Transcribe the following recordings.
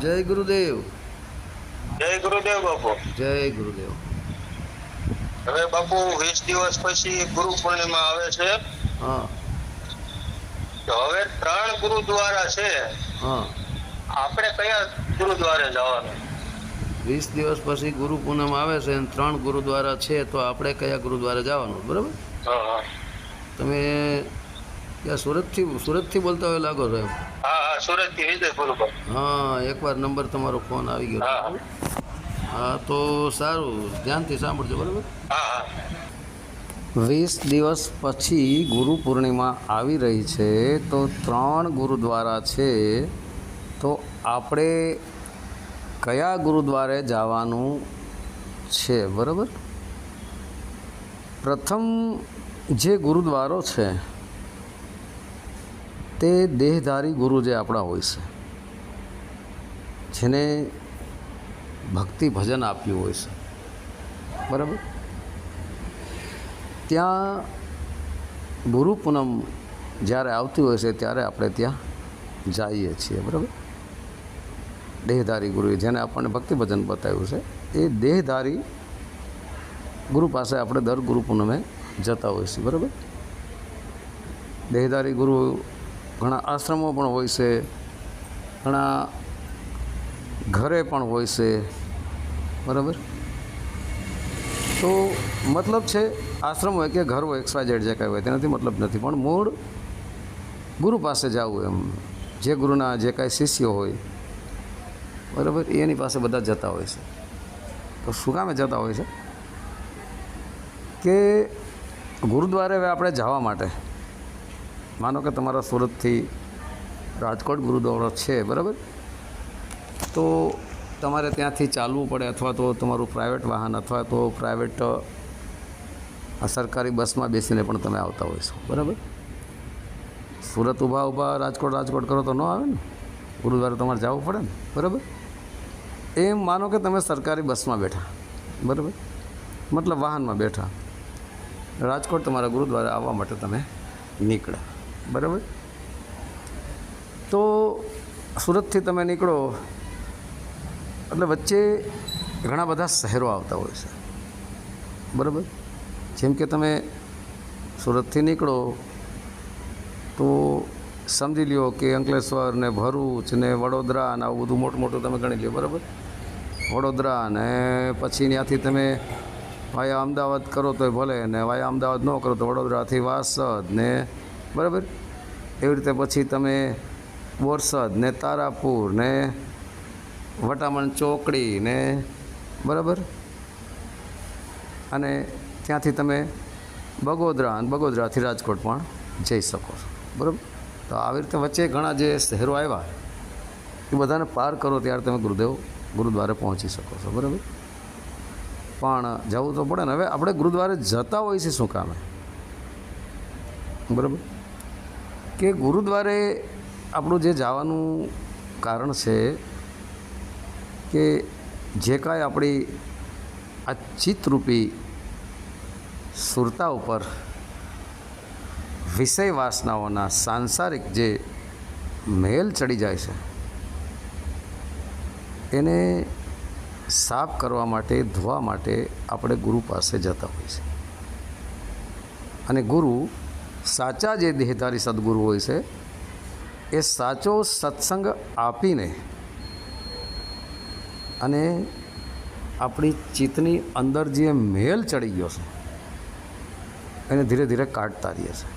જય ગુરુદેવ. જય ગુરુદેવ બાપુ. જય ગુરુદેવ. હવે બાપુ વીસ દિવસ પછી ગુરુ પૂર્ણિમા આવે છે. હા. તો હવે ત્રણ ગુરુદ્વારા છે. હા. આપણે કયા ગુરુદ્વારે જવાનું? વીસ દિવસ પછી ગુરુ પૂનમ આવે છે અને ત્રણ ગુરુદ્વારા છે તો આપણે કયા ગુરુદ્વારે જવાનું? બરાબર? તમે ક્યાં સુરતથી સુરતથી બોલતા હોય લાગો સાહેબ. હા સુરતથી સુરત વિજય હા એકવાર નંબર તમારો ફોન આવી ગયો. હા. હા તો સારું. ધ્યાનથી સાંભળજો બરાબર? વીસ દિવસ પછી ગુરુ પૂર્ણિમા આવી રહી છે તો ત્રણ ગુરુદ્વારા છે. તો આપણે કયા ગુરુદ્વારે જવાનું છે બરાબર? પ્રથમ જે ગુરુદ્વારો છે તે દેહધારી ગુરુ જે આપણા હોય છે, જેને ભક્તિ ભજન આપ્યું હોય છે, બરાબર? ત્યાં ગુરુ પૂનમ જ્યારે આવતી હોય છે ત્યારે આપણે ત્યાં જઈએ છીએ, બરાબર? દેહધારી ગુરુએ, જેને આપણને ભક્તિ ભજન બતાવ્યું છે, એ દેહધારી ગુરુ પાસે આપણે દર ગુરુ પૂનમે જતા હોઈએ છીએ બરાબર? દેહધારી ગુરુ ઘણા આશ્રમો પણ હોય છે, ઘણા ઘરે પણ હોય છે, બરાબર? તો મતલબ છે, આશ્રમ હોય કે ઘર હોય એક્સવા જેડ જે કાંઈ હોય, તેનાથી મતલબ નથી. પણ મૂળ ગુરુ પાસે જવું એમ. જે ગુરુના જે કાંઈ શિષ્યો હોય, બરાબર, એની પાસે બધા જતા હોય છે. તો શું કામે જતા હોય છે? કે ગુરુદ્વારે હવે આપણે જવા માટે માનો કે તમારા સુરતથી રાજકોટ ગુરુદ્વારો છે, બરાબર? તો તમારે ત્યાંથી ચાલવું પડે અથવા તો તમારું પ્રાઇવેટ વાહન અથવા તો પ્રાઇવેટ સરકારી બસમાં બેસીને પણ તમે આવતા હોય છો, બરાબર? સુરત ઊભા ઊભા રાજકોટ રાજકોટ કરો તો ન આવે ને? ગુરુદ્વારે તમારે જવું પડે ને, બરાબર? એમ માનો કે તમે સરકારી બસમાં બેઠા, બરાબર? મતલબ વાહનમાં બેઠા. રાજકોટ તમારા ગુરુદ્વારે આવવા માટે તમે નીકળ્યા. બરાબર? તો સુરતથી તમે નીકળો, એટલે વચ્ચે ઘણા બધા શહેરો આવતા હોય છે. બરાબર? જેમ કે તમે સુરતથી નીકળો, તો સમજી લ્યો કે અંકલેશ્વર ને ભરૂચ ને વડોદરા ને આવું બધું મોટું મોટું તમે ગણી લ્યો, બરાબર? વડોદરા ને પછી ત્યાંથી તમે વાયા અમદાવાદ કરો તોય ભલે ને વાયા અમદાવાદ ન કરો તો વડોદરાથી વાસદ ને બરાબર? એવી રીતે પછી તમે બોરસદ ને તારાપુર ને વટામણ ચોકડી ને બરાબર? અને ત્યાંથી તમે બગોદરા અને બગોદરાથી રાજકોટ પણ જઈ શકો છો. બરાબર? તો આવી રીતે વચ્ચે ઘણા જે શહેરો આવ્યા, એ બધાને પાર કરો ત્યારે તમે ગુરુદેવ ગુરુદ્વારે પહોંચી શકો છો. બરાબર? પણ જવું તો પડે ને. હવે આપણે ગુરુદ્વારે જતા હોઈએ છીએ શું કામે? બરાબર? કે ગુરુદ્વારે આપણું જે જવાનું કારણ છે કે જે કાંઈ આપણી આ ચિત્તરૂપી સુરતા ઉપર વિષય વાસનાઓના સાંસારિક જે મેલ ચડી જાય છે, એને સાફ કરવા માટે, ધોવા માટે આપણે ગુરુ પાસે જતા હોઈએ છીએ. અને ગુરુ સાચા જે દેહધારી સદગુરુ હોય છે, એ સાચો સત્સંગ આપીને અને આપણી ચિત્તની અંદર જે મેલ ચડી ગયો છે, એને ધીરે ધીરે કાઢતા રહીએ છે.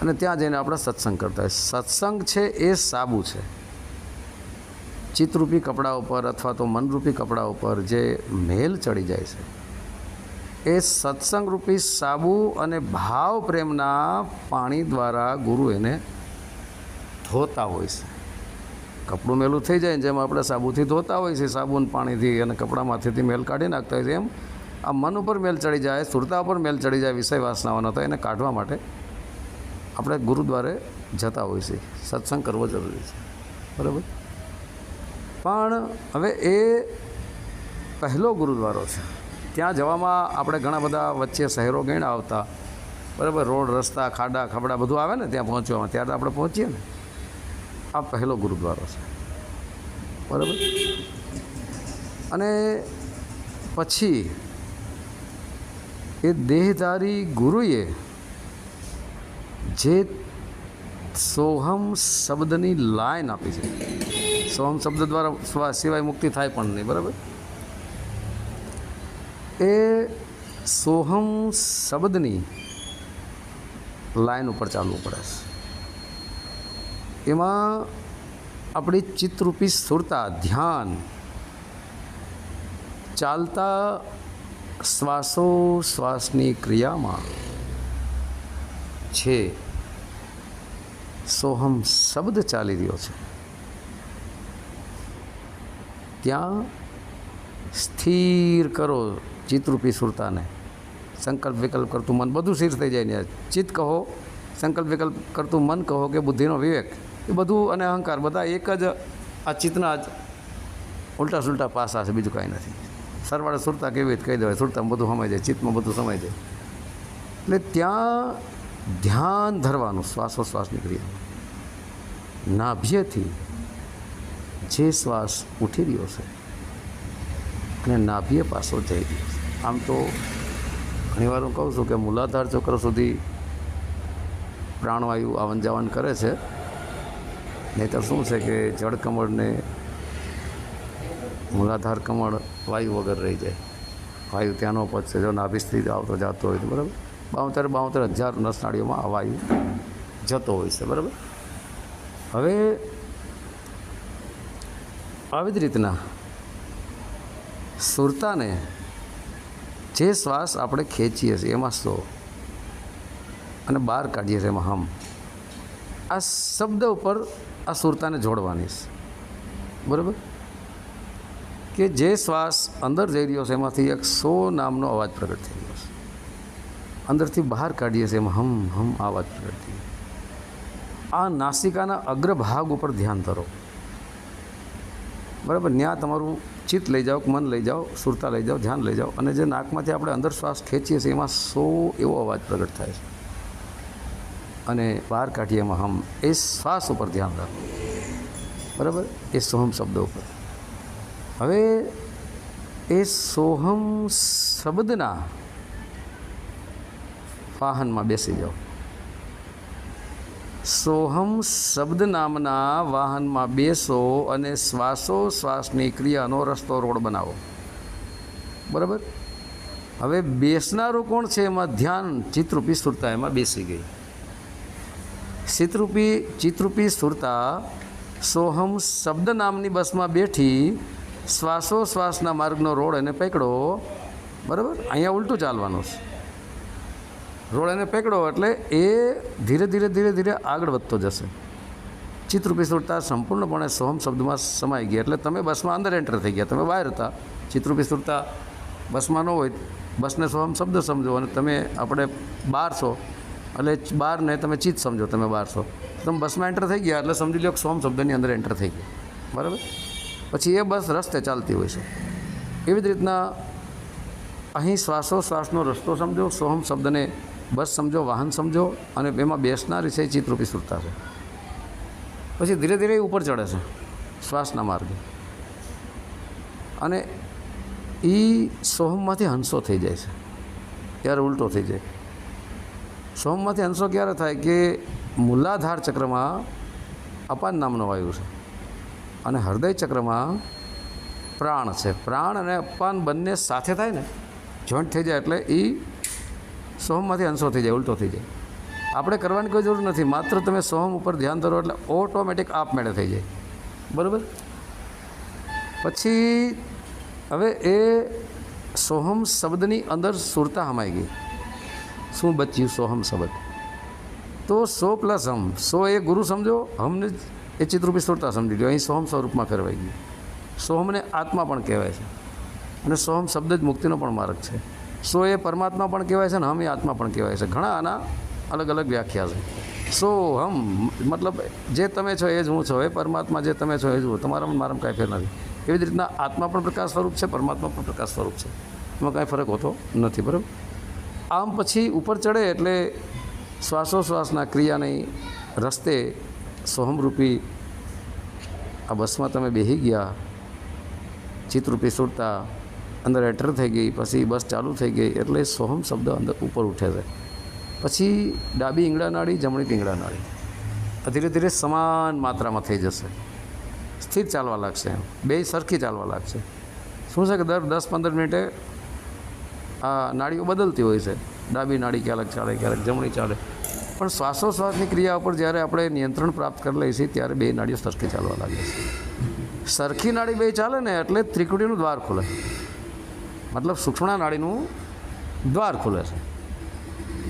અને ત્યાં જઈને આપણે સત્સંગ કરતા હોય. સત્સંગ છે એ સાબુ છે. ચિત્તરૂપી કપડા ઉપર અથવા તો મનરૂપી કપડા ઉપર જે મેલ ચડી જાય છે એ સત્સંગરૂપી સાબુ અને ભાવ પ્રેમના પાણી દ્વારા ગુરુ એને ધોતા હોય છે. કપડું મેલું થઈ જાય જેમ આપણે સાબુથી ધોતા હોય છે, સાબુન પાણીથી અને કપડામાંથી મેલ કાઢી નાખતા હોય છે, એમ આ મન ઉપર મેલ ચડી જાય, સુરતા ઉપર મેલ ચડી જાય વિષય વાસનાઓનો, તો એને કાઢવા માટે આપણે ગુરુદ્વારે જતા હોય છે. સત્સંગ કરવો જરૂરી છે. બરાબર? પણ હવે એ પહેલો ગુરુદ્વારો છે. ત્યાં જવામાં આપણે ઘણા બધા વચ્ચે શહેરો ગણ્યા આવતા બરાબર, રોડ, રસ્તા, ખાડા, ખાબડા બધું આવે ને ત્યાં પહોંચવામાં. ત્યારે આપણે પહોંચીએ ને. આ પહેલો ગુરુદ્વારો છે. બરાબર? અને પછી એ દેહધારી ગુરુએ જે સોહમ શબ્દની લાઈન આપી છે. સોહમ શબ્દ દ્વારા સિવાય મુક્તિ થાય પણ નહીં. બરાબર? એ સોહમ શબ્દની લાઈન ઉપર ચાલવું પડે છે. એમાં આપણી ચિત્તરૂપી સ્થૂરતા ધ્યાન, ચાલતા શ્વાસો શ્વાસની ક્રિયામાં છે. સોહમ શબ્દ ચાલી રહ્યો છે. ત્યાં સ્થિર કરો ચિત્તરૂપી સુરતાને. સંકલ્પ વિકલ્પ કરતું મન બધું સ્થિર થઈ જાય ને ચિત્ત કહો, સંકલ્પ વિકલ્પ કરતું મન કહો કે બુદ્ધિનો વિવેક. એ બધું અને અહંકાર બધા એક જ આ ચિત્તના જ ઉલટા સુલટા પાસા છે, બીજું કાંઈ નથી. સરવાળે સુરતા કેવી રીતે કહી દેવાય? સુરતામાં બધું સમાય જાય, ચિત્તમાં બધું સમાય જાય. એટલે ત્યાં ધ્યાન ધરવાનું શ્વાસોશ્વાસની ક્રિયા નાભ્યથી જે શ્વાસ ઉઠી રહ્યો છે અને નાભ્ય પાસો જઈ રહ્યો છે. આમ તો ઘણીવાર હું કહું છું કે મૂલાધાર ચક્ર સુધી પ્રાણવાયુ આવન જાવન કરે છે. નહીંતર શું છે કે જળ કમળને મૂલાધાર કમળ વાયુ વગર રહી જાય. વાયુ ત્યાંનો છે, જો નાભિસ્થી આવતો જતો હોય તો બરાબર. બાવતેર બાવતેર હજાર નસનાળીઓમાં આ વાયુ જતો હોય છે, બરાબર. હવે આવી જ રીતના સુરતાને જે શ્વાસ આપણે ખેંચીએ છીએ, એમાં સો. અને બહાર કાઢીએ છીએ એમાં હમ. આ શબ્દ ઉપર આ સુરતાને જોડવાની છે. બરાબર? કે જે શ્વાસ અંદર જઈ રહ્યો છે, એમાંથી એક સો નામનો અવાજ પ્રગટ થઈ રહ્યો છે. અંદરથી બહાર કાઢીએ છીએ એમાં હમ હમ આ અવાજ પ્રગટ થઈ આ નાસિકાના અગ્રભાગ ઉપર ધ્યાન ધરો બરાબર? ત્યાં તમારું ચિત્ત લઈ જાઓ, મન લઈ જાઓ, સુરતા લઈ જાઓ, ધ્યાન લઈ જાઓ અને જે નાકમાંથી આપણે અંદર શ્વાસ ખેંચીએ છીએ એમાં સો એવો અવાજ પ્રગટ થાય છે. અને બહાર કાઢીએ હમ, એ શ્વાસ ઉપર ધ્યાન રાખો. બરાબર? એ સોહમ શબ્દ ઉપર. હવે એ સોહમ શબ્દના વાહનમાં બેસી જાઓ. સોહમ શબ્દ નામના વાહનમાં બેસો અને શ્વાસો શ્વાસની ક્રિયાનો રસ્તો રોડ બનાવો. બરાબર? હવે બેસનારું કોણ છે એમાં? ધ્યાન ચિત્રરૂપી સ્થૂરતા એમાં બેસી ગઈ. ચિત્રરૂપી ચિત્રરૂપી સ્થૂરતા સોહમ શબ્દ નામની બસમાં બેઠી શ્વાસોશ્વાસના માર્ગનો રોડ એને પકડો. બરાબર? અહીંયા ઉલટું ચાલવાનું છે. રોડ એને પકડો એટલે એ ધીરે ધીરે ધીરે ધીરે આગળ વધતો જશે. ચિત્રરૂપી સંપૂર્ણપણે સોહમ શબ્દમાં સમાઈ ગયા એટલે તમે બસમાં અંદર એન્ટર થઈ ગયા. તમે બહાર હતા. ચિત્રરૂપી સુરતા બસમાં ન હોય. બસને સોહમ શબ્દ સમજો અને તમે આપણે બહાર છો. એટલે બારને તમે ચિત્ત સમજો તમે બહાર છો. તમે બસમાં એન્ટર થઈ ગયા એટલે સમજી લો કે સોહમ શબ્દની અંદર એન્ટર થઈ ગયા બરાબર? પછી એ બસ રસ્તે ચાલતી હોય છે. એવી જ રીતના અહીં શ્વાસો શ્વાસનો રસ્તો સમજો. સોહમ શબ્દને બસ સમજો, વાહન સમજો અને એમાં બેસનારી છે એ ચિત્રરૂપી સુરતા છે. પછી ધીરે ધીરે એ ઉપર ચડે છે, શ્વાસના માર્ગે. અને એ સોહમમાંથી હંસો થઈ જાય છે, ત્યારે ઉલટો થઈ જાય. સોહમમાંથી હંસો ક્યારે થાય કે મૂલાધાર ચક્રમાં અપાન નામનો વાયુ છે અને હૃદય ચક્રમાં પ્રાણ છે. પ્રાણ અને અપાન બંને સાથે થાય ને, જોઈન્ટ થઈ જાય એટલે એ સોહમમાંથી અંશો થઈ જાય, ઉલટો થઈ જાય. આપણે કરવાની કોઈ જરૂર નથી, માત્ર તમે સોહમ ઉપર ધ્યાન ધરો એટલે ઓટોમેટિક આપમેળે થઈ જાય. બરાબર? પછી હવે એ સોહમ શબ્દની અંદર સુરતા હમાઈ ગઈ. શું બચ્યું સોહમ શબ્દ? તો સો પ્લસ હમ. સો એ ગુરુ સમજો, હમને એ ચિત્રરૂપી સુરતા સમજી લો અહીં સોહમ સ્વરૂપમાં ફેરવાઈ ગયું. સોહમને આત્મા પણ કહેવાય છે. અને સોહમ શબ્દ જ મુક્તિનો પણ માર્ગ છે. સો એ પરમાત્મા પણ કહેવાય છે ને હમ એ આત્મા પણ કહેવાય છે. ઘણા આના અલગ અલગ વ્યાખ્યા છે. સો હમ, મતલબ જે તમે છો એ જ હું છો, એ પરમાત્મા જે તમે છો એ જ હું તમારામાં મારામાં કાંઈ ફેર નથી. એવી જ રીતના આત્મા પણ પ્રકાશ સ્વરૂપ છે, પરમાત્મા પણ પ્રકાશ સ્વરૂપ છે. એમાં કાંઈ ફરક હોતો નથી, બરાબર? આમ પછી ઉપર ચડે એટલે શ્વાસોશ્વાસના ક્રિયાની રસ્તે સોહમરૂપી આ બસમાં તમે બેસી ગયા, ચિત્રરૂપી સુરતા અંદર એન્ટર થઈ ગઈ, પછી બસ ચાલુ થઈ ગઈ, એટલે સોહમ શબ્દ અંદર ઉપર ઉઠે છે. પછી ડાબી ઈંગડા નાળી જમણી પીંગળા નાળી ધીરે ધીરે સમાન માત્રામાં થઈ જશે. સ્થિર ચાલવા લાગશે. એમ બે સરખી ચાલવા લાગશે. શું છે કે દર દસ પંદર મિનિટે આ નાળીઓ બદલતી હોય છે. ડાબી નાળી ક્યારેક ચાલે, ક્યારેક જમણી ચાલે. પણ શ્વાસોશ્વાસની ક્રિયા ઉપર જ્યારે આપણે નિયંત્રણ પ્રાપ્ત કરી લઈએ છીએ ત્યારે બે નાળીઓ સરખી ચાલવા લાગે છે. સરખી નાળી બે ચાલે ને, એટલે ત્રિકુટીનું દ્વાર ખુલે. મતલબ સૂક્ષ્મણા નાળીનું દ્વાર ખુલે છે.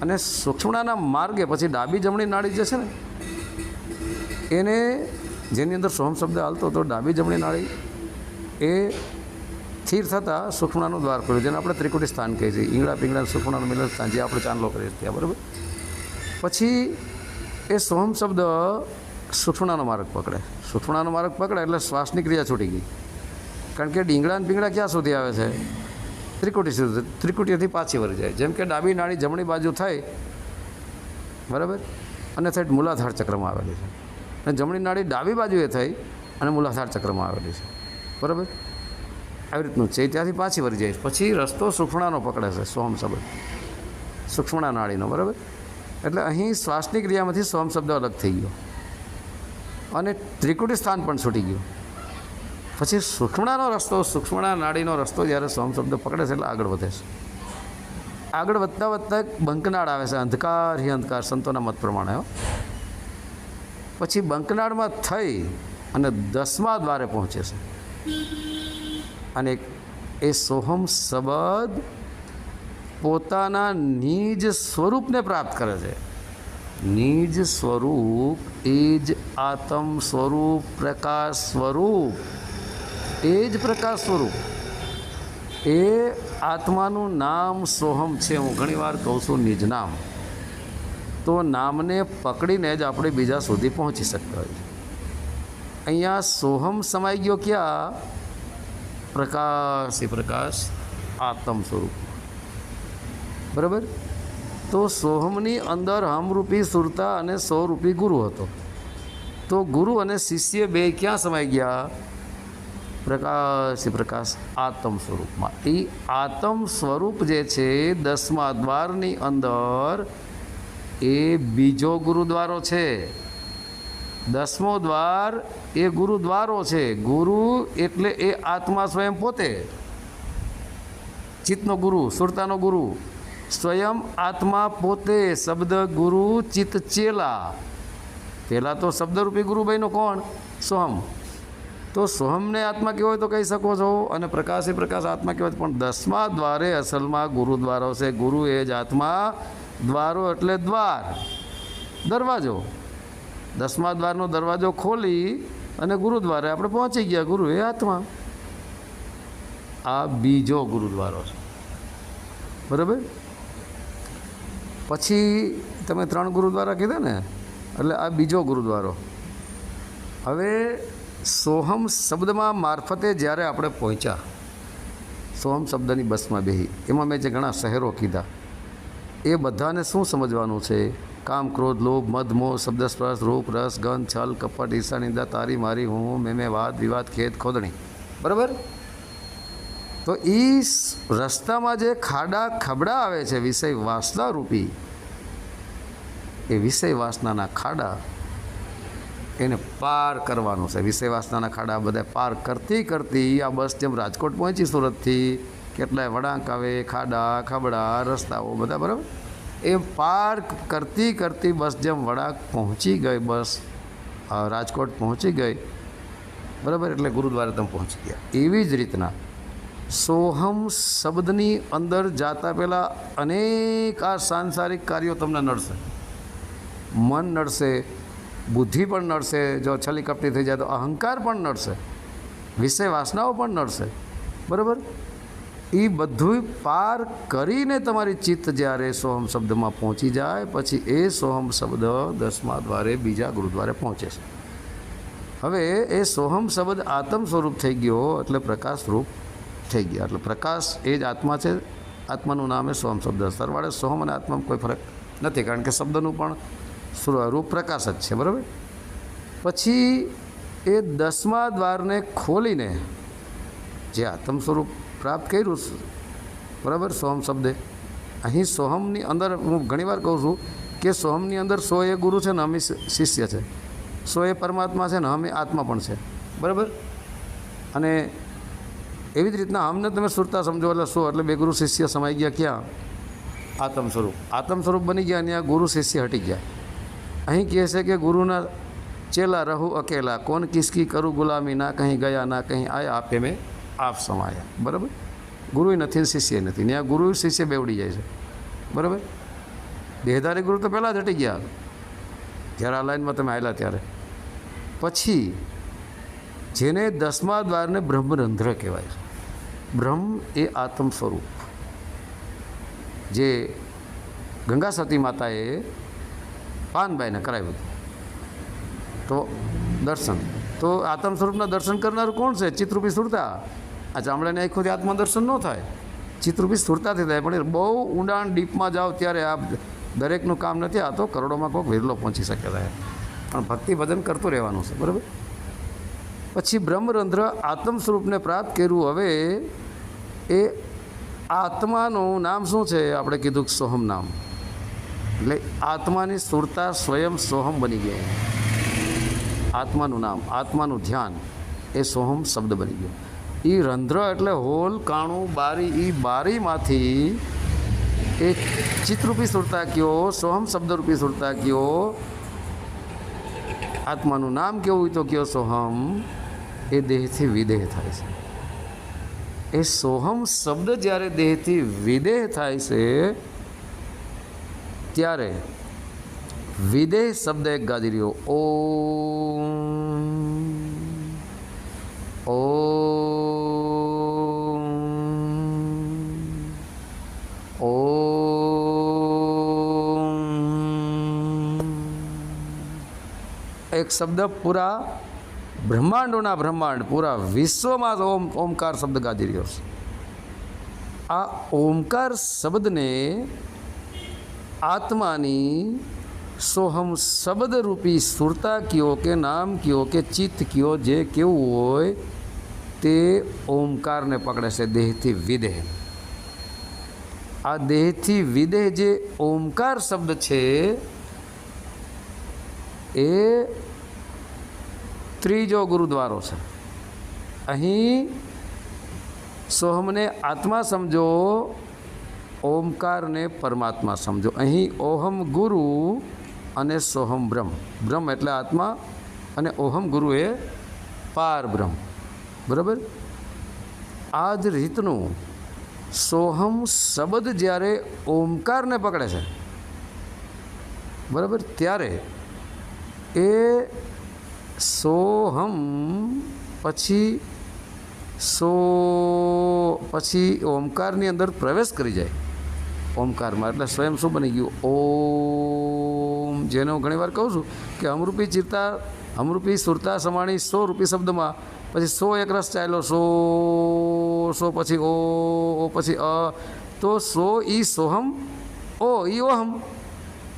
અને સૂક્ષ્મણાના માર્ગે પછી ડાબી જમણી નાળી જે છે ને, એને જેની અંદર સોહમ શબ્દ હાલતો હતો, ડાબી જમણી નાળી, એ સ્થિર થતાં સુખમણાનું દ્વાર ખુલ્યું જેને આપણે ત્રિકુટી સ્થાન કહીએ છીએ. ઈંગડા પીંગડા સુખમણાનું મિલન સ્થાન જે આપણે ચાંદલો કરીએ ત્યાં, બરાબર? પછી એ સોહમ શબ્દ સુખમણાનો માર્ગ પકડે. સુખમણાનો માર્ગ પકડે એટલે શ્વાસની ક્રિયા છૂટી ગઈ. કારણ કે ડીંગડા અને પીંગડા ક્યાં સુધી આવે છે? ત્રિકુટી સુધી ત્રિકુટીથી પાછી વળી જાય. જેમ કે ડાબી નાળી જમણી બાજુ થાય, બરાબર? અને સાઈડ મૂલાધાર ચક્રમાં આવેલી છે. અને જમણી નાળી ડાબી બાજુએ થઈ અને મૂલાધાર ચક્રમાં આવેલી છે. બરાબર? આવી રીતનું છે. ત્યાંથી પાછી વળી જાય. પછી રસ્તો સુખમણાનો પકડે છે સોમ શબ્દ. સુક્ષ્મણા નાળીનો, બરાબર? એટલે અહીં શ્વાસની ક્રિયામાંથી સોમ શબ્દ અલગ થઈ ગયો. અને ત્રિકુટી સ્થાન પણ છૂટી ગયું. પછી સૂક્ષ્મણાનો રસ્તો, સૂક્ષ્મણા નાડીનો રસ્તો જ્યારે સોમ શબ્દ પકડે છે એટલે આગળ વધે છે. આગળ વધતા વધતા બંકનાળ આવે છે, અંધકાર હિ અંધકાર, સંતોના મત પ્રમાણે પછી બંકનાળમાં થઈ અને દસમા દ્વારે પહોંચે છે. અને એ સોહમ શબ્દ પોતાના નિજ સ્વરૂપને પ્રાપ્ત કરે છે. નિજ સ્વરૂપ એ જ આત્મ સ્વરૂપ, પ્રકાશ સ્વરૂપ એ જ પ્રકાશ સ્વરૂપ. એ આત્માનું નામ સોહમ છે. હું ઘણીવાર કહું છું નિજ નામ. તો નામને પકડીને જ આપણે બીજા સુધી પહોંચી શકતા હોય અહીંયા સોહમ સમાઈ ગયો ક્યાં? પ્રકાશ, એ પ્રકાશ આત્મ સ્વરૂપ. બરાબર? તો સોહમની અંદર હમરૂપી સુરતા અને સૌરૂપી ગુરુ હતો. તો ગુરુ અને શિષ્ય બે ક્યાં સમાઈ ગયા? પ્રકાશ પ્રકાશ આત્મ સ્વરૂપમાં. એ આત્મ સ્વરૂપ જે છે, દસમા દ્વારની અંદર એ બીજો ગુરુદ્વારો છે. દસમો દ્વાર એ ગુરુદ્વારો છે. ગુરુ એટલે એ આત્મા સ્વયં પોતે. ચિત્તનો ગુરુ, સુરતાનો ગુરુ. સ્વયં આત્મા પોતે, શબ્દ ગુરુ, ચિત્ત ચેલા. પહેલાં તો શબ્દરૂપી ગુરુ બન્યો કોણ? સોહમ. તો સોહમને આત્મા કહેવાય તો કહી શકો છો અને પ્રકાશ પ્રકાશ આત્મા કહેવાય પણ દસમા દ્વારે અસલમાં ગુરુદ્વારો છે. ગુરુ એ જ આત્મા દ્વારો એટલે દ્વાર. દરવાજો. દસમા દ્વારનો દરવાજો ખોલી અને ગુરુદ્વારે આપણે પહોંચી ગયા. ગુરુ એ આત્મા. આ બીજો ગુરુદ્વારો છે. બરાબર? પછી તમે ત્રણ ગુરુદ્વારા કીધા ને? એટલે આ બીજો ગુરુદ્વારો. હવે સોહમ શબ્દમાં મારફતે જ્યારે આપણે પહોંચ્યા, સોહમ શબ્દની બસમાં બેહી. એમાં મેં જે ઘણા શહેરો કીધા. એ બધાને શું સમજવાનું છે? કામ, ક્રોધ, લોભ, મદ, મોહ, શબ્દસ્પર્શ, રૂપ, રસ, ગંધ, છલ, કપટ, ઈર્ષા, નિંદા, તારી, મારી, હું હું, મેં મેં, વાદ, વિવાદ, ખેદ, ખોદણી. બરાબર? તો એ રસ્તામાં જે ખાડા, ખબડા આવે છે, વિષય વાસના રૂપી, એ વિષય વાસનાના ખાડા એને પાર કરવાનું છે. વિષયવાસનાના ખાડા બધા પાર કરતી કરતી આ બસ જેમ રાજકોટ પહોંચી સુરતથી કેટલાય વળાંક આવે, ખાડા, ખાબડા, રસ્તાઓ બધા, બરાબર? એ પાર કરતી કરતી બસ જેમ વળાંક પહોંચી ગઈ બસ રાજકોટ પહોંચી ગઈ, બરાબર? એટલે ગુરુદ્વારે તમે પહોંચી ગયા. એવી જ રીતના સોહમ શબ્દની અંદર જાતા પહેલાં અનેક આ સાંસારિક કાર્યો તમને નડશે. મન નડશે બુદ્ધિ પણ નડશે, જો છલી કપટી થઈ જાય તો અહંકાર પણ નડશે, વિષય વાસનાઓ પણ નડશે. બરાબર? એ બધું પાર કરીને તમારી ચિત્ત જ્યારે સોહમ શબ્દમાં પહોંચી જાય, પછી એ સોહમ શબ્દ દસમા દ્વારે બીજા ગુરુદ્વારે પહોંચે છે. હવે એ સોહમ શબ્દ આત્મ સ્વરૂપ થઈ ગયો એટલે પ્રકાશ રૂપ થઈ ગયા. એટલે પ્રકાશ એ જ આત્મા છે. આત્માનું નામ એ સોહમ શબ્દ. સરવાળે સોહમ અને આત્મામાં કોઈ ફરક નથી, કારણ કે શબ્દનું પણ રૂપ પ્રકાશ જ છે, બરાબર? પછી એ દસમા દ્વારને ખોલીને જે આત્મ સ્વરૂપ પ્રાપ્ત કર્યું બરાબર? સોહમ શબ્દે. અહીં સોહમની અંદર હું ઘણીવાર કહું છું કે સોહમની અંદર સો એ ગુરુ છે ને અમે શિષ્ય છે. સો એ પરમાત્મા છે ને અમે આત્મા પણ છે, બરાબર? અને એવી જ રીતના અમને તમે સુરતા સમજો એટલે સો એટલે બે ગુરુ શિષ્ય સમાઈ ગયા ક્યાં? આત્મ સ્વરૂપ. આત્મ સ્વરૂપ બની ગયા અને આ ગુરુ શિષ્ય હટી ગયા. અહીં કહે છે કે ગુરુના ચેલા રહુ અકેલા. કોણ કિસકી કરું ગુલામી? ના કહીં ગયા, ના કહીં આયા. આપે મેં આપ સમાયા. બરાબર? ગુરુ નથી શિષ્ય નથી. ને આ ગુરુ શિષ્ય બેવડી જાય છે. બરાબર? દેહધારી ગુરુ તો પહેલાં જ હટી ગયા. જ્યારે આ લાઈનમાં તમે આવેલા ત્યારે. પછી જેને દસમા દ્વારને બ્રહ્મરંધ્ર કહેવાય છે. બ્રહ્મ એ આત્મ સ્વરૂપ જે ગંગા સતી માતાએ પાનબાઈને કરાવ્યું તો દર્શન. તો આત્મ સ્વરૂપના દર્શન કરનાર કોણ છે? ચિત્રરૂપી સુરતા. આ ચામડાની આંખોથી આત્મદર્શન ન થાય. ચિત્રરૂપી સુરતાથી થાય, પણ બહુ ઊંડાણ ડીપમાં જાઓ ત્યારે આ દરેકનું કામ નથી. આ તો કરોડોમાં કોઈક વિરલો પહોંચી શકે છે. પણ ભક્તિ ભજન કરતું રહેવાનું છે, બરાબર? પછી બ્રહ્મરંધ્ર આત્મ સ્વરૂપને પ્રાપ્ત કર્યું. હવે એ આત્માનું નામ શું છે? આપણે કીધું સોહમ નામ. એટલે આત્માની સુરતા સ્વયં સોહમ બની ગઈ આત્માનું નામ, આત્માનું ધ્યાન એ સોહમ શબ્દ બની ગયો. એ રંધ્ર એટલે હોલ, કાણું, બારી એ બારીમાંથી એ ચિત્રરૂપી સુરતા કયો, સોહમ શબ્દરૂપી સુરતા કયો, આત્માનું નામ કેવું હોય તો કયો સોહમ? એ દેહથી વિદેહ થાય છે. એ સોહમ શબ્દ જ્યારે દેહથી વિદેહ થાય છે ત્યારે વિદેહ શબ્દ એક ગાદી રહ્યો. ઓમ ઓમ ઓમ. એક શબ્દ પૂરા બ્રહ્માંડોના બ્રહ્માંડ, પૂરા વિશ્વમાં જ ઓમ, ઓમકાર શબ્દ ગાદી રહ્યો છે. આ ઓમકાર શબ્દને આત્માની સોહમ શબ્દરૂપી સુરતા કયો કે નામ કયો કે ચિત્ત કયો જે કેવું હોય તે ઓમકારને પકડે છે દેહથી વિદેહ. આ દેહથી વિદેહ જે ઓમકાર શબ્દ છે એ ત્રીજો ગુરુદ્વારો છે. અહીં સોહમને આત્મા સમજો ઓમકારને પરમાત્મા સમજો. અહીં ઓહમ ગુરુ અને સોહમ બ્રહ્મ. બ્રહ્મ એટલે આત્મા અને ઓહમ ગુરુ એ પાર બ્રહ્મ. બરાબર? આ જ રીતનું સોહમ શબ્દ જ્યારે ઓમકારને પકડે છે, બરાબર? ત્યારે એ સોહમ પછી સો, પછી ઓમકારની અંદર પ્રવેશ કરી જાય. ઓમકારમાં. એટલે સ્વયં શું બની ગયું? ઓમ. જેને હું ઘણીવાર કહું છું કે અમરૂપી ચિરતા, અમરૂપી સુરતા સમાણી સો રૂપી શબ્દમાં. પછી સો એક રસ ચાલ્યો, સો સો પછી ઓ ઓ પછી અ. તો સો ઈ સોહમ, ઓ ઈ ઓહમ.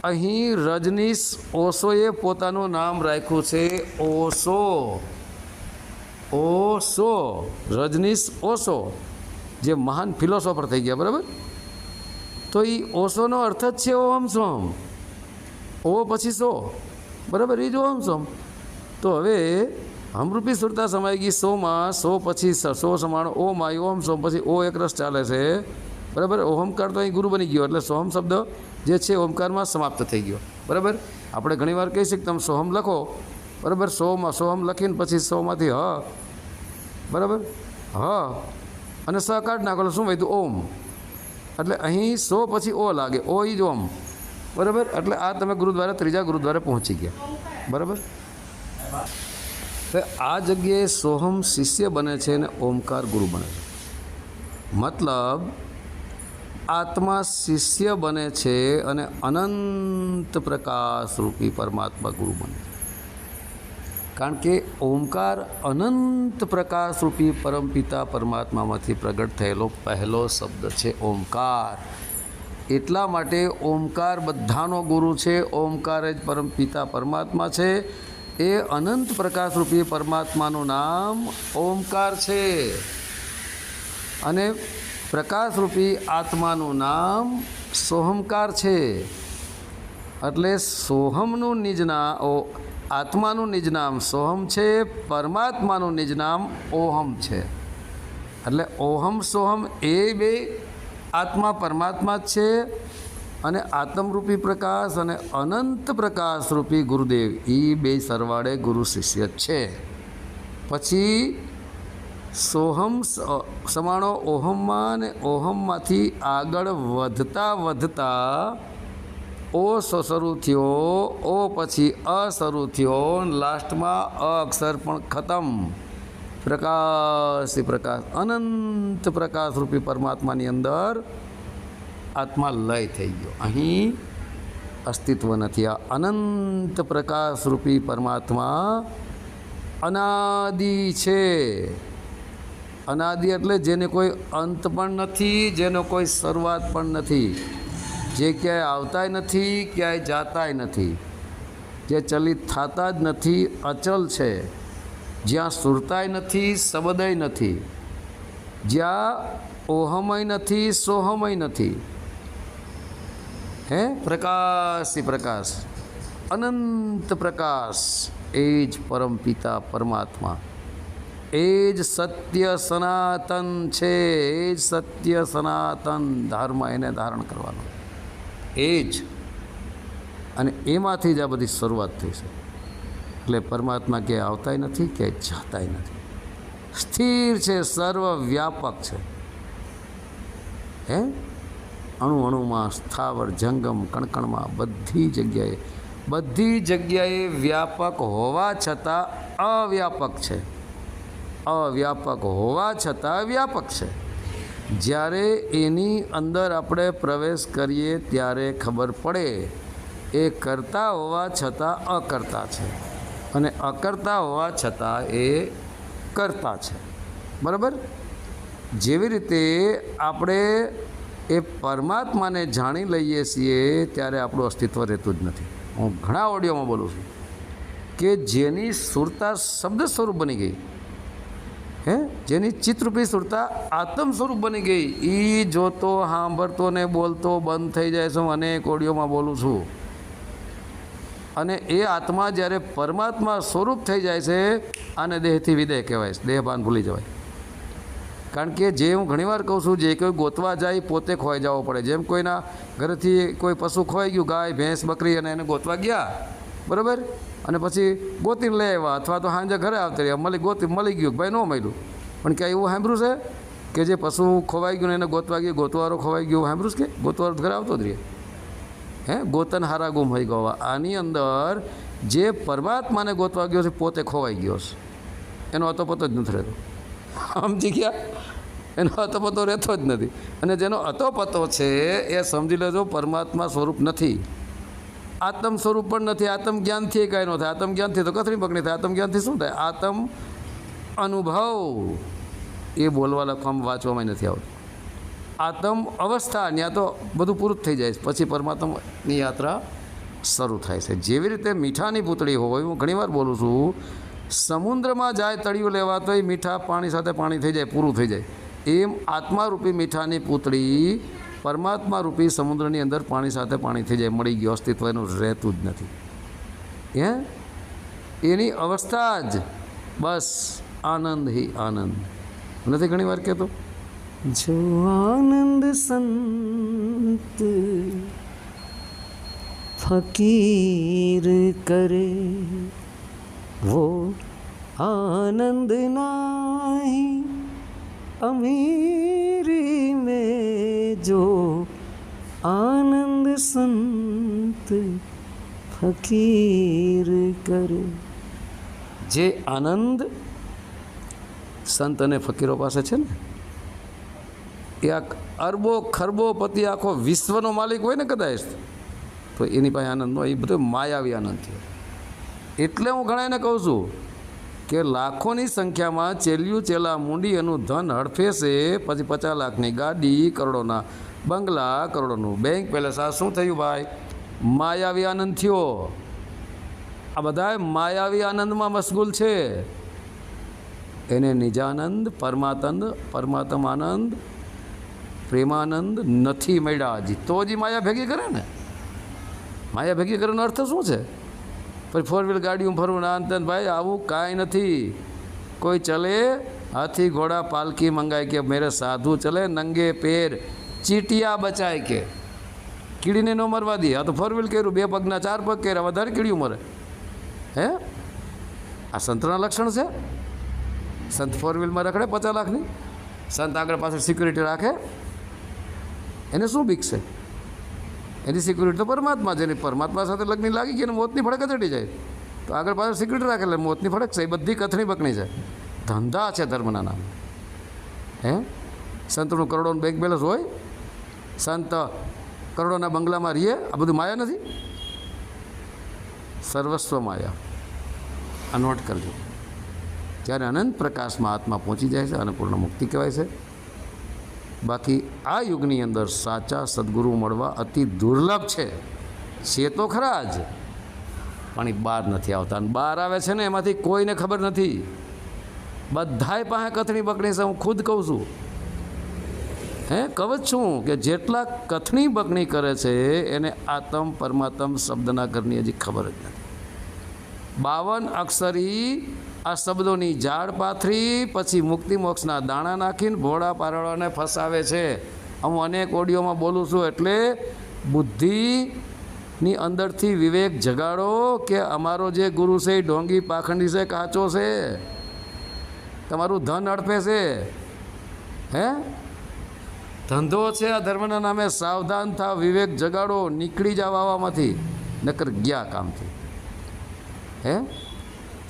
અહીં રજનીશ ઓશોએ પોતાનું નામ રાખ્યું છે ઓશો. ઓશો. રજનીશ ઓશો. જે મહાન ફિલોસોફર થઈ ગયા, બરાબર? તો એ ઓશોનો અર્થ જ છે ઓમ સોમ. ઓ પછી સો. બરાબર? એ જ ઓમ સોમ. તો હવે હમરૂપી સુરતા સમાઈ ગઈ સોમાં સો પછી સ- સમાણ ઓમાં એ ઓમ સોમ પછી ઓ એક રસ ચાલે છે. બરાબર? ઓમકાર તો અહીં ગુરુ બની ગયો, એટલે સોહમ શબ્દ જે છે ઓમકારમાં સમાપ્ત થઈ ગયો. બરાબર? આપણે ઘણીવાર કહી શકીએ તમે સોહમ લખો. બરાબર? સોમાં સોહમ લખીને પછી સોમાંથી હ. બરાબર? હ. અને સ કાઢ નાખો શું વધ્યું? ઓમ. એટલે અહીં સો પછી ઓ લાગે. ઓ ઈ જ ઓમ બરાબર? એટલે આ તમે ગુરુદ્વારા, ત્રીજા ગુરુદ્વારે પહોંચી ગયા. બરાબર? તો આ જગ્યાએ સોહમ શિષ્ય બને છે અને ઓમકાર ગુરુ બને છે. મતલબ, આત્મા શિષ્ય બને છે અને અનંત પ્રકાશ રૂપી પરમાત્મા ગુરુ બને છે. કારણ કે ઓમકાર અનંત પ્રકાશરૂપી પરમપિતા પરમાત્મામાંથી પ્રગટ થયેલો પહેલો શબ્દ છે ઓમકાર. એટલા માટે ઓમકાર બધાનો ગુરુ છે, ઓમકાર જ પરમપિતા પરમાત્મા છે. એ અનંત પ્રકાશરૂપી પરમાત્માનું નામ ઓમકાર છે. અને પ્રકાશરૂપી આત્માનું નામ સોહમકાર છે. એટલે સોહમનું નિજના આત્માનું નિજનામ સોહમ છે, પરમાત્માનું નિજનામ ઓહમ છે. એટલે ઓહમ, સોહમ એ બે આત્મા પરમાત્મા જ છે અને આત્મરૂપી પ્રકાશ અને અનંત પ્રકાશરૂપી ગુરુદેવ. એ બે સરવાળે ગુરુ શિષ્ય છે. પછી સોહમ સમાણો ઓહમમાં અને ઓહમમાંથી આગળ વધતા વધતા ઓ સ- શરૂ થયો, ઓ પછી અ શરૂ થયો, લાસ્ટમાં અ અક્ષર પણ ખતમ. પ્રકાશથી પ્રકાશ, અનંત પ્રકાશરૂપી પરમાત્માની અંદર આત્મા લય થઈ ગયો. અહીં અસ્તિત્વ નથી. આ અનંત પ્રકાશરૂપી પરમાત્મા અનાદિ છે. અનાદિ એટલે જેને કોઈ અંત પણ નથી, જેનો કોઈ શરૂઆત પણ નથી. જે ક્યાંય આવતાય નથી, ક્યાંય જાતાય નથી. જે ચલિત થતા જ નથી, અચલ છે. જ્યાં સુરતાય નથી, સબદય નથી. જ્યાં ઓહમય નથી, સોહમય નથી. હે? પ્રકાશથી પ્રકાશ. અનંત પ્રકાશ. એ જ પરમપિતા પરમાત્મા. એ જ સત્ય સનાતન છે. એ જ સત્ય સનાતન. ધર્મ એને ધારણ કરવાનો. એ જ. અને એમાંથી જ આ બધી શરૂઆત થઈ છે. એટલે પરમાત્મા ક્યાંય આવતાય નથી, ક્યાંય જાતાય નથી. સ્થિર છે, સર્વવ્યાપક છે. હે? અણુ અણુમાં સ્થાવર, જંગમ, કણકણમાં બધી જગ્યાએ બધી જગ્યાએ વ્યાપક હોવા છતાં અવ્યાપક છે. અવ્યાપક હોવા છતાં વ્યાપક છે. જ્યારે એની અંદર આપણે પ્રવેશ કરીએ ત્યારે ખબર પડે, એ કરતા હોવા છતાં અકર્તા છે. અને અકર્તા હોવા છતાં એ કરતા છે. બરાબર? જેવી રીતે આપણે એ પરમાત્માને જાણી લઈએ છીએ, ત્યારે આપણું અસ્તિત્વ રહેતું જ નથી. હું ઘણા ઓડિયોમાં બોલું છું કે જેની સુરતા શબ્દ સ્વરૂપ બની ગઈ. હે? જેની ચિત્રરૂપી સુરતા આત્મ સ્વરૂપ બની ગઈ. એ જોતો, સાંભળતો ને બોલતો બંધ થઈ જાય છે. હું અનેક ઓડિયોમાં બોલું છું. અને એ આત્મા જ્યારે પરમાત્મા સ્વરૂપ થઈ જાય છે, આને દેહથી વિદેહ કહેવાય છે. દેહભાન ભૂલી જવાય. કારણ કે જે હું ઘણીવાર કહું છું, જે કોઈ ગોતવા જાય, પોતે ખોવાઈ જવો પડે. જેમ કોઈના ઘરેથી કોઈ પશુ ખોવાઈ ગયું, ગાય, ભેંસ, બકરી અને એને ગોતવા ગયા. બરાબર? અને પછી ગોતીને લઈ આવ્યા અથવા તો સાંજે ઘરે આવતા રહ્યા. મળી ગોતી, મળી ગયું. ભાઈ ન મળ્યું. પણ ક્યાં એવું સાંભળ્યું છે કે જે પશુ ખોવાઈ ગયું ને એને ગોતવા ગયું, ગોતવારો ખોવાઈ ગયો સાંભળ્યું કે? ગોતવારો ઘરે આવતો જ રહે. હે? ગોતન હારા ગુમ હોઈ ગવા આની અંદર જે પરમાત્માને ગોતવા ગયો છે, પોતે ખોવાઈ ગયો છે. એનો અતોપતો જ નથી રહેતો. સમજી ગયા? એનો અતોપતો રહેતો જ નથી. અને જેનો અતોપતો છે, એ સમજી લેજો, પરમાત્મા સ્વરૂપ નથી. આત્મ સ્વરૂપ પણ નથી આત્મ જ્ઞાનથી કાંઈ ન થાય. આત્મ જ્ઞાનથી તો કથરી પકડી થાય. આત્મ જ્ઞાનથી શું થાય? આત્મ અનુભવ. એ બોલવા લખવામાં, વાંચવામાં નથી આવતું. આત્મ અવસ્થા ત્યાં તો બધું પૂરું થઈ જાય છે. પછી પરમાત્માની યાત્રા શરૂ થાય છે. જેવી રીતે મીઠાની પૂતળી હોય, હું ઘણીવાર બોલું છું, સમુદ્રમાં જાય તળિયું લેવા તો એ મીઠા પાણી સાથે પાણી થઈ જાય, પૂરું થઈ જાય. એમ આત્મારૂપી મીઠાની પૂતળી પરમાત્મા રૂપી સમુદ્રની અંદર પાણી સાથે પાણીથી જાય, મળી ગયું, અસ્તિત્વ એનું રહેતું જ નથી. હે? એની અવસ્થા જ બસ આનંદ હિ આનંદ. નથી ઘણી વાર કહેતો? જો આનંદ સંત ફકીર કરે, વો આનંદ નાહી अमीरी में जो आनंद संत ફકીર કરે જે આનંદ સંત અને ફકીરો પાસે છે ને એ આ અરબો ખરબો પતિ આખો વિશ્વનો માલિક હોય ને કદાચ તો એની પાસે આનંદ હોય એ બધો માયાવી આનંદ થયો એટલે હું ઘણાને કહું છું કે લાખોની સંખ્યામાં ચેલ્યું ચેલા મૂંડી એનું ધન હડફેશે, પછી પચાસ લાખની ગાડી, કરોડોના બંગલા, કરોડોનું બેંક પેલેસ આ શું થયું ભાઈ? માયાવી આનંદ થયો. આ બધા માયાવી આનંદમાં મશગુલ છે. એને નિજાનંદ, પરમાતંદ પરમાત્માનંદ પ્રેમાનંદ નથી મળ્યા હજી. તો હજી માયા ભેગી કરે ને? માયા ભેગી કરવાનો અર્થ શું છે? પછી ફોર વ્હીલ ગાડીઓ ફરવું ના અંતન ભાઈ, આવું કાંઈ નથી. કોઈ ચલે, હાથી ઘોડા પાલકી મંગાય કે મેરે સાધુ ચલે, નંગે પેર, ચીટિયા બચાય કે. કીડીને ન મરવા દે. આ તો ફોર વ્હીલ કર્યું, બે પગના ચાર પગ કર્યા વધારે કીડીયું મરે. હે? આ સંતના લક્ષણ છે? સંત ફોર વ્હીલમાં રખડે પચાસ લાખની. સંત આગળ પાછળ સિક્યુરિટી રાખે. એને શું બીક છે? એની સિક્યુરિટી તો પરમાત્મા છે. એની પરમાત્મા સાથે લગ્ન લાગી ગઈ અને મોતની ફડક ચડી જાય. તો આગળ પાછળ સિક્યુરિટી રાખે એટલે મોતની ફડક છે. એ બધી કથણી બકણી છે. ધંધા છે ધર્મના નામે. હે? સંતનું કરોડોનું બેંક બેલેન્સ હોય, સંત કરોડોના બંગલામાં રહીએ, આ બધું માયા નથી? સર્વસ્વ માયા. આ નોટ કરજો. જ્યારે અનંત પ્રકાશમાં આત્મા પહોંચી જાય છે અને પૂર્ણ મુક્તિ કહેવાય છે. બાકી આ યુગની અંદર સાચા સદગુરુ મળવા અતિ દુર્લભ છે. છે તો ખરા જ. પણ એ બહાર નથી આવતા અને બહાર આવે છે ને એમાંથી કોઈને ખબર નથી. બધાય પાસે કથણી બકણી છે, હું ખુદ કહું છું. હે, કહું છું કે જેટલા કથણી બકણી કરે છે, એને આતમ પરમાત્મ શબ્દના ઘરની હજી ખબર જ નથી. બાવન અક્ષરી આ શબ્દોની ઝાડ પાથરી, પછી મુક્તિ મોક્ષના દાણા નાખીને ભોળા પારળાને ફસાવે છે. હું અનેક ઓડિયોમાં બોલું છું એટલે બુદ્ધિની અંદરથી વિવેક જગાડો કે અમારો જે ગુરુ છે એ ઢોંગી પાખંડી છે, કાચો છે. તમારું ધન અડપે છે. હે? ધંધો છે આ ધર્મના નામે સાવધાન થાવ, વિવેક જગાડો, નીકળી જાવ આવામાંથી. નકર ગયા કામથી. હે?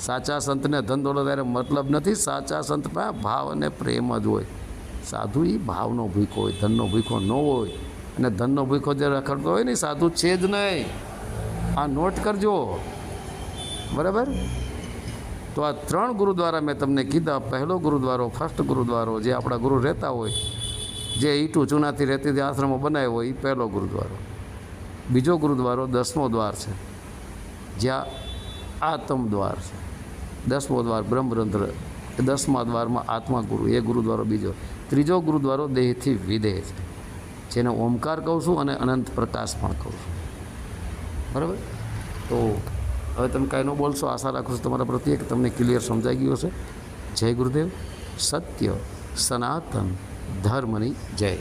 સાચા સંતને ધન દોડો ત્યારે મતલબ નથી. સાચા સંત પણ ભાવ અને પ્રેમ જ હોય. સાધુ એ ભાવનો ભૂખો હોય, ધનનો ભૂખો ન હોય. અને ધનનો ભૂખો જે રખડતો હોય ને સાધુ છે જ નહીં. આ નોટ કરજો. બરાબર? તો આ ત્રણ ગુરુદ્વારા મેં તમને કીધા. પહેલો ગુરુદ્વારો, ફર્સ્ટ ગુરુદ્વારો જે આપણા ગુરુ રહેતા હોય, જે ઈટું ચૂનાથી રહેતી આશ્રમો બનાવ્યો હોય એ પહેલો ગુરુદ્વારો. બીજો ગુરુદ્વારો દસમો દ્વાર છે. જ્યાં આત્મ દ્વાર છે. દસમો દ્વાર બ્રહ્મરંધ્ર દસમા દ્વારમાં આત્મા ગુરુ એ ગુરુદ્વારો બીજો. ત્રીજો ગુરુદ્વારો દેહથી વિદેહ છે. જેને ઓમકાર કહું છું અને અનંત પ્રકાશ પણ કહું છું. બરાબર? તો હવે તમે કાંઈ ન બોલશો, આશા રાખું છું તમારા પ્રત્યે કે તમને ક્લિયર સમજાઈ ગયું હશે. જય ગુરુદેવ. સત્ય, સનાતન, ધર્મની જય.